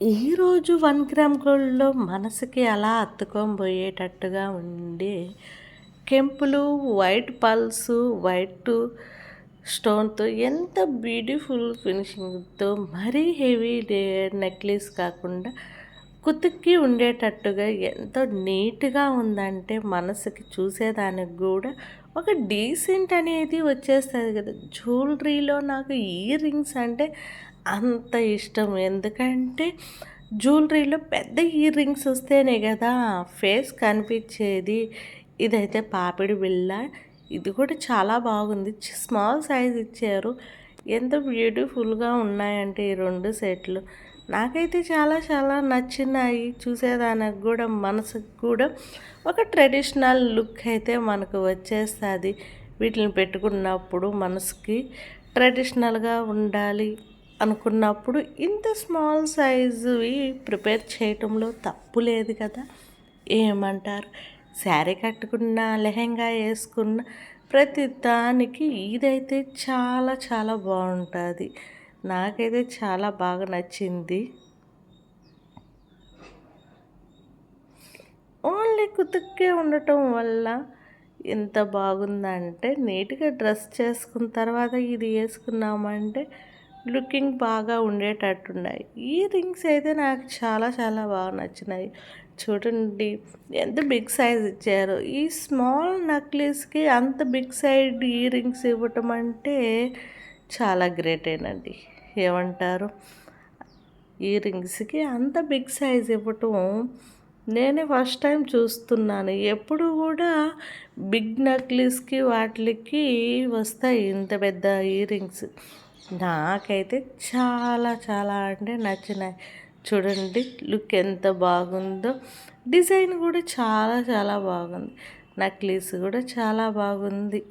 ఈరోజు one gram గోల్డ్లో మనసుకి అలా అత్తుకోబోయేటట్టుగా ఉండే కెంపులు వైట్ పల్స్ వైట్ స్టోన్తో ఎంత బ్యూటిఫుల్ ఫినిషింగ్తో మరీ హెవీ నెక్లెస్ కాకుండా కుతుక్కి ఉండేటట్టుగా ఎంతో నీట్గా ఉందంటే మనసుకి చూసేదానికి కూడా ఒక డీసెంట్ అనేది వచ్చేస్తుంది కదా. జ్యువెలరీలో నాకు ఇయర్ రింగ్స్ అంటే అంత ఇష్టం. ఎందుకంటే జ్యువెలరీలో పెద్ద ఇయర్ రింగ్స్ వస్తేనే కదా ఫేస్ కనిపించేది. ఇదైతే పాపిడి బిళ్ళ. ఇది కూడా చాలా బాగుంది. స్మాల్ సైజ్ ఇచ్చారు. ఎంత బ్యూటిఫుల్గా ఉన్నాయంటే ఈ రెండు సెట్లు. నాకైతే చాలా చాలా నచ్చినాయి. చూసేదానికి కూడా మనసుకు కూడా ఒక ట్రెడిషనల్ లుక్ అయితే మనకు వచ్చేస్తుంది. వీటిని పెట్టుకున్నప్పుడు మనసుకి ట్రెడిషనల్గా ఉండాలి అనుకున్నప్పుడు ఇంత స్మాల్ సైజువి ప్రిపేర్ చేయటంలో తప్పు లేదు కదా. ఏమంటారు? శారీ కట్టుకున్న లెహెంగా వేసుకున్న ప్రతి దానికి ఇదైతే చాలా చాలా బాగుంటుంది. నాకైతే చాలా బాగా నచ్చింది. ఓన్లీ కుతుక్కే ఉండటం వల్ల ఎంత బాగుందంటే నీట్గా డ్రెస్ చేసుకున్న తర్వాత ఇది వేసుకున్నామంటే లుకింగ్ బాగా ఉండేటట్టున్నాయి. ఈ రింగ్స్ అయితే నాకు చాలా చాలా బాగా నచ్చినాయి. చూడండి ఎంత బిగ్ సైజ్ ఇచ్చారు. ఈ స్మాల్ నెక్లెస్కి అంత బిగ్ సైడ్ ఈ రింగ్స్ ఇవ్వటం అంటే చాలా గ్రేటేనండి ఏమంటారు? ఈ రింగ్స్కి అంత బిగ్ సైజ్ ఇవ్వటం నేనే ఫస్ట్ టైం చూస్తున్నాను. ఎప్పుడు కూడా బిగ్ నక్లీస్కి వాటికి వస్తాయి ఇంత పెద్ద ఇయర్ రింగ్స్. నాకైతే చాలా చాలా అంటే నచ్చినాయి. చూడండి లుక్ ఎంత బాగుందో. డిజైన్ కూడా చాలా చాలా బాగుంది. నక్లీస్ కూడా చాలా బాగుంది.